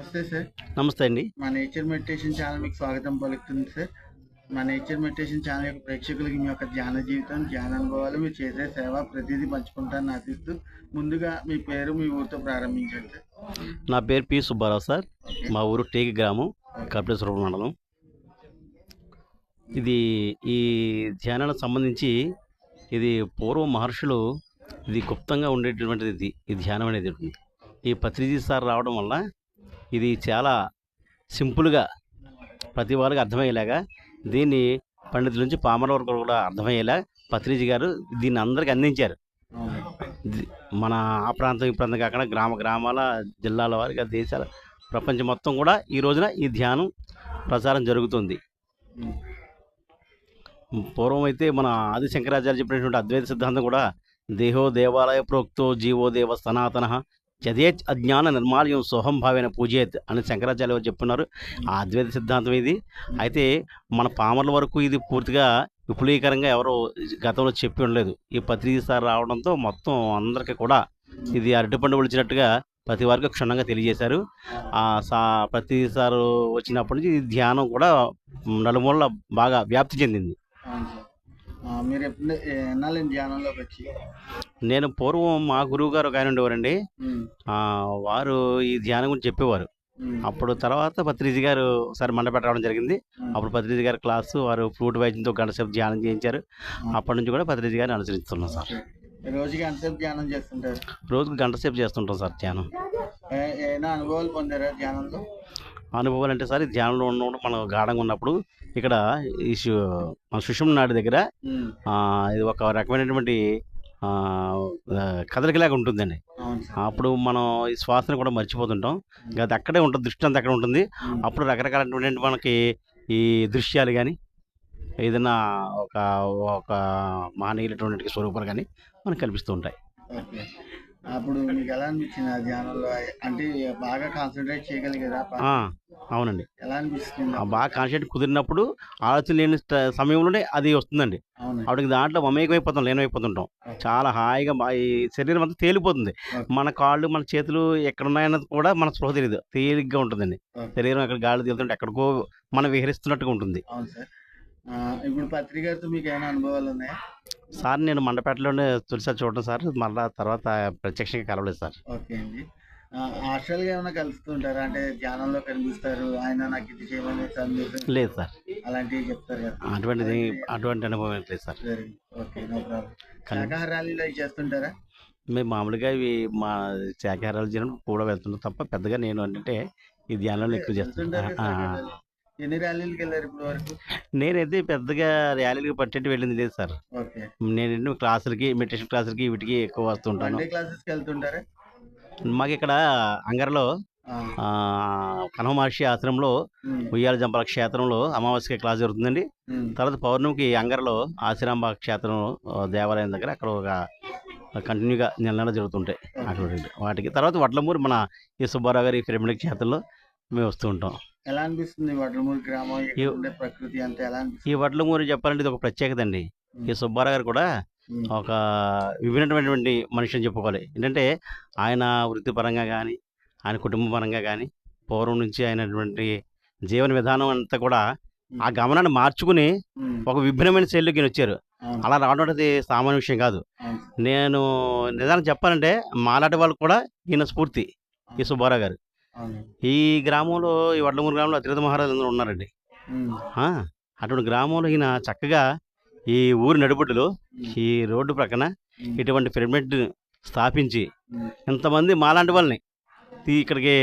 నమస్తే సార్. నమస్తే అండి. మా నేచర్ మెడిటేషన్ ఛానల్ మీకు స్వాగతం పలుకుతుంది సార్. మా నేచర్ మెడిటేషన్ ఛానల్ యొక్క ప్రేక్షకులకి మీ యొక్క ధ్యాన జీవితం ధ్యాన అనుభవాలు మీరు చేసే సేవ ప్రతిదీ పంచుకుంటారని ఆశిస్తూ ముందుగా మీ పేరు మీ ఊరితో ప్రారంభించండి సార్. నా పేరు పి. సుబ్బారావు సార్. మా ఊరు టేకి గ్రామం కపిలేశ్వరం మండలం. ఇది ఈ ధ్యానానికి సంబంధించి ఇది పూర్వ మహర్షులు ఇది గుప్తంగా ఉండేటటువంటిది ఇది. ఈ ధ్యానం అనేది ఉంటుంది. ఈ పత్రిజీ సార్ రావడం వల్ల ఇది చాలా సింపుల్గా ప్రతి వాళ్ళకి అర్థమయ్యేలాగా దీన్ని పండితుల నుంచి పామర వరకు కూడా అర్థమయ్యేలా పత్రిజీ గారు దీన్ని అందరికీ అందించారు. మన ఆ ప్రాంతం ఈ ప్రాంతం కాకుండా గ్రామ గ్రామాల జిల్లాల వారిగా దేశాల ప్రపంచం మొత్తం కూడా ఈ రోజున ఈ ధ్యానం ప్రచారం జరుగుతుంది. పూర్వం అయితే మన ఆది శంకరాచార్య చెప్పినటువంటి అద్వైత సిద్ధాంతం కూడా దేహో దేవాలయ ప్రోక్తో జీవో దేవ సనాతన చదేత్ అజ్ఞాన నిర్మాల్యం సోహం భావేన పూజేత్ అని శంకరాచార్య వారు చెప్తున్నారు. ఆ అద్వైత సిద్ధాంతం ఇది. అయితే మన పామర్ల వరకు ఇది పూర్తిగా విపులీకరంగా ఎవరో గతంలో చెప్పి ఉండలేదు. ఈ పత్రిక సార్ రావడంతో మొత్తం అందరికీ కూడా ఇది అరటిపండు ఒలిచినట్టుగా ప్రతి వారికి క్షుణ్ణంగా తెలియజేశారు. ఆ సా ప్రతిసారి వచ్చినప్పటి నుంచి ఈ ధ్యానం కూడా నలుమూలల బాగా వ్యాప్తి చెందింది. మీరు ఎప్పుడు ధ్యానంలోకి వచ్చి నేను పూర్వం మా గురువు గారు ఒక ఆయన ఉండేవారండి. వారు ఈ ధ్యానం గురించి చెప్పేవారు. అప్పుడు తర్వాత పత్రిజీ గారు ఒకసారి మండపేట రావడం జరిగింది. అప్పుడు పత్రిజీ గారి క్లాసు వారు ఫ్లూట్ వాయించడంతో గంట సేపు ధ్యానం చేయించారు. అప్పటి నుంచి కూడా పత్రిజీ గారిని అనుసరిస్తున్నాం సార్. రోజుకి ఎంతసేపు ధ్యానం చేస్తుంటారు? రోజుకు గంట సేపు చేస్తుంటాం సార్ ధ్యానం. ఏ- ఏమైనా అనుభవాలు పొందారా ధ్యానంలో? అనుభవాలు అంటే సార్ ధ్యానంలో ఉన్నప్పుడు మనం గాఢంగా ఉన్నప్పుడు ఇక్కడ ఈ మన సుషుమ్న నాడి దగ్గర ఇది ఒక రకమైనటువంటి కదలికలాగా ఉంటుందండి. అప్పుడు మనం ఈ శ్వాసను కూడా మర్చిపోతుంటాం. అది అక్కడే ఉంటుంది దృష్టి అంతా అక్కడ ఉంటుంది. అప్పుడు రకరకాలైనటువంటి మనకి ఈ దృశ్యాలు కానీ ఏదైనా ఒక ఒక మానవులటువంటి స్వరూపాలు కానీ మనకు కనిపిస్తూ ఉంటాయి. అప్పుడు మీకు ఎలా అనిపించింది ఆ ధ్యానంలో? అంటే బాగా కాన్సన్ట్రేట్ చేయగలిగారా? ఆ, అవునండి. బాగా కాన్సెప్ట్ కుదిరినప్పుడు ఆలోచన లేని సమయంలోనే అది వస్తుందండి. అప్పటికి దాంట్లో మమేకమైపోతాం లేనమైపోతుంటాం. చాలా హాయిగా ఈ శరీరం అంతా తేలిపోతుంది. మన కాళ్ళు మన చేతులు ఎక్కడ ఉన్నాయన్నది కూడా మన స్పృహ తెలియదు తేలిగ్గా ఉంటుందండి. శరీరం అక్కడ గాలి తేలుతుంటే ఎక్కడికో మనం విహరిస్తున్నట్టుగా ఉంటుంది. ఇప్పుడు పత్రికతో మీకు ఏమైనా అనుభవాలు ఉన్నాయా? సార్ నేను మండపేటలోనే తొలిసారి చూడడం సార్. మళ్ళా తర్వాత ప్రత్యక్షంగా కలవలేదు సార్. ఓకే అండి. ఆ, హాస్టల్గా ఏమైనా కలుస్తుంటారా? అంటే ధ్యానంలో కనిపిస్తారు. ఆయన నాకు ఇది చేయమని సందేశం లేదు సార్. అలాంటివి చెప్తారు కదా. అటువంటిది అటువంటి అనుభవం ఏం లేదు సార్. సరే ఓకే నో ప్రాబ్లం. కానీ శాకాహారాలు అవి చేస్తుంటారా? మేము మామూలుగా ఇవి మా శాఖాహారాలు చేయడం కూడా వెళ్తున్నాం తప్ప పెద్దగా నేను అంటే ఈ ధ్యానంలో ఎక్కువ చేస్తాను. వెళ్తుంటారు ఆ. ఎన్ని ర్యాలీలకు వెళ్ళారు ఇప్పుడు వరకు? నేనైతే పెద్దగా ర్యాలీలకు పట్టేట్టు వెళ్ళింది లేదు సార్. ఓకే. నేను క్లాసులకి మెడిటేషన్ క్లాసులకి వీటికి ఎక్కువ వస్తుంటాను మండే క్లాసెస్కి వెళ్తుంటారా? మాకు ఇక్కడ అంగరలో మహర్షి ఆశ్రమంలో ఉయ్యాల జంపల క్షేత్రంలో అమావాస్య క్లాస్ జరుగుతుందండి. తర్వాత పౌర్ణమికి అంగరలో ఆశ్రాంబ క్షేత్రం దేవాలయం దగ్గర అక్కడ ఒక కంటిన్యూగా నెల నెల జరుగుతుంటాయి అక్కడ వాటికి. తర్వాత వడ్లమూరు మన ఈ సుబ్బారావు గారి పిరమిడ్ క్షేత్రంలో మేము వస్తూ ఉంటాం. ఎలా అనిపిస్తుంది వడ్లమూరు గ్రామం? ఈ- ఉండే ప్రకృతి అంతా ఎలా ఈ అనిపిస్తుంది వడ్లమూరు చెప్పాలంటే ఇది ఒక ప్రత్యేకత అండి. ఈ సుబ్బారావు గారు కూడా ఒక విభిన్నమైనటువంటి మనిషి అని చెప్పుకోవాలి. ఏంటంటే ఆయన వృత్తిపరంగా కానీ ఆయన కుటుంబ పరంగా కానీ పూర్వం నుంచి అయినటువంటి జీవన విధానం అంతా కూడా ఆ గమనాన్ని మార్చుకుని ఒక విభిన్నమైన శైలికి వచ్చారు. అలా రావడం అనేది సామాన్య విషయం కాదు. నేను నిజానికి చెప్పాలంటే మాలాంటి వాళ్ళు కూడా ఈయన స్ఫూర్తి ఈ సుబ్బారావు గారు. ఈ గ్రామంలో ఈ వడ్లమూరు గ్రామంలో అతిరథ మహారాజు అందరూ ఉన్నారండి అటువంటి గ్రామంలో ఈయన చక్కగా ఈ ఊరి నడుబొడ్డులో ఈ రోడ్డు ప్రక్కన ఇటువంటి పిరమిడ్ స్థాపించి ఉమ్, ఇంతమంది మాలాంటి వాళ్ళని ఇక్కడికి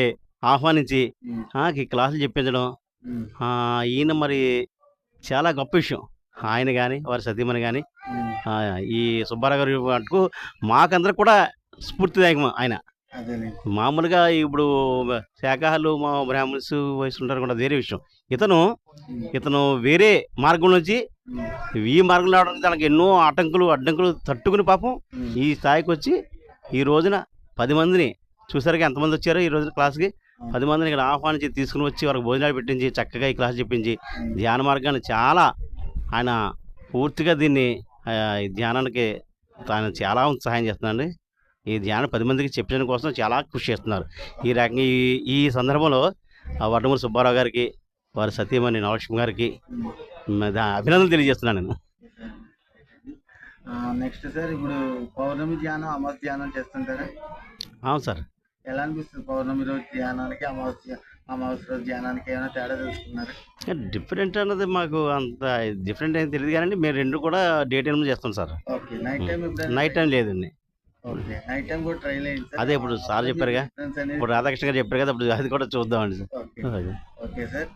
ఆహ్వానించి ఈ క్లాసులు చెప్పించడం ఈయన మరి చాలా గొప్ప విషయం. ఆయన కానీ వారి సతీమణి కానీ ఈ సుబ్బారావు గారి మటుకు మాకందరూ కూడా స్ఫూర్తిదాయకం ఆయన. మామూలుగా ఇప్పుడు శాఖాహారులు మా బ్రాహ్మణ్స్ వయసు ఉంటారు కూడా వేరే విషయం. ఇతను ఇతను వేరే మార్గం నుంచి ఈ మార్గం రావడానికి తనకు ఎన్నో ఆటంకులు అడ్డంకులు తట్టుకుని పాపం ఈ స్థాయికి వచ్చి ఈ రోజున పది మందిని చూసారుగా ఎంతమంది వచ్చారో ఈ రోజున క్లాస్కి పది మందిని ఇక్కడ ఆహ్వానించి తీసుకుని వచ్చి వారికి భోజనాలు పెట్టించి చక్కగా ఈ క్లాస్ చెప్పించి ధ్యాన మార్గాన్ని చాలా ఆయన పూర్తిగా దీన్ని ఆ, ఈ ధ్యానానికి తాను చాలా సహాయం చేస్తున్నాండి ఈ ధ్యానం పది మందికి చెప్పడం కోసం చాలా కృషి చేస్తున్నారు. ఈ రకంగా ఈ ఈ సందర్భంలో ఆ వడ్డమూరి సుబ్బారావు గారికి వారి సతీమణి నవలక్ష్మి గారికి అభినందనలు తెలియజేస్తున్నాను నేను. నెక్స్ట్ సార్ ఇప్పుడు పౌర్ణమి ధ్యానం అమావాస్య ధ్యానం చేస్తుంటారా? అవును సార్. ఎలా అనిపిస్తుంది పౌర్ణమి రోజు ధ్యానానికి అమావాస్య అమావాస్య రోజు ధ్యానానికి ఏమైనా తేడా తెలుసుకున్నారు? డిఫరెంట్ అన్నది మాకు అంత డిఫరెంట్ ఏం తెలియదు కానీ మేము రెండు కూడా డే టైం చేస్తాం sir. Okay night time night time లేదండి. ఓకే నైట్ టైం కూడా ట్రైల్ అయింది సార్. అదే ఇప్పుడు సార్ చెప్పారుగా. ఇప్పుడు రాధాకృష్ణ గారు చెప్పారు కదా అప్పుడు అది కూడా చూద్దామండి సార్. Okay sir.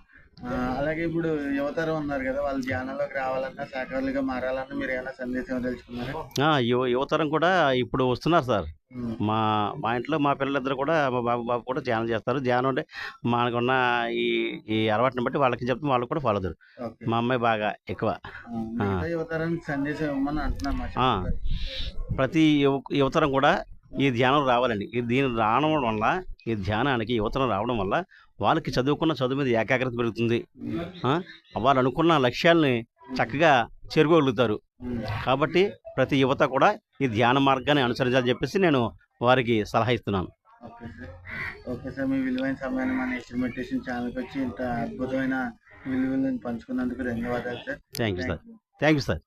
అలాగే ఇప్పుడు యువతరం ఉన్నారు కదా వాళ్ళు ధ్యానంలోకి రావాలన్నా శాఖలుగా మారాలన్నా మీరు ఏమైనా సందేశం తెలుసుకున్నారా? యువ యువతరం కూడా ఇప్పుడు వస్తున్నారు సార్. మా మా ఇంట్లో మా పిల్లలిద్దరు కూడా మా బాబు బాబు కూడా ధ్యానం చేస్తారు. ధ్యానం అంటే మనకున్న ఈ ఈ అలవాటుని బట్టి వాళ్ళకి చెప్తే వాళ్ళు కూడా ఫాలో అవుతారు. మా అమ్మాయి బాగా ఎక్కువ. యువతరానికి సందేశం ఇవ్వమని. చిన్నపిల్లలు. ప్రతి యువ యువతరం కూడా ఈ ధ్యానం రావాలండి. ఈ దీని రావడం వల్ల ఈ ధ్యానానికి యువతరం రావడం వల్ల వాళ్ళకి చదువుకున్న చదువు మీద ఏకాగ్రత పెరుగుతుంది. వాళ్ళు అనుకున్న లక్ష్యాలని చక్కగా చేరుకోగలుగుతారు. కాబట్టి ప్రతి యువత కూడా ఈ ధ్యాన మార్గాన్ని అనుసరించాలని చెప్పేసి నేను వారికి సలహా ఇస్తున్నాను. Okay sir. ఓకే సార్ మీ విలువైన సమయాన్ని మన నేచర్ మెడిటేషన్ ఛానల్కి వచ్చి ఇంత అద్భుతమైన విలువలను పంచుకున్నందుకు ధన్యవాదాలు sir. Thank you sir. Thank you sir.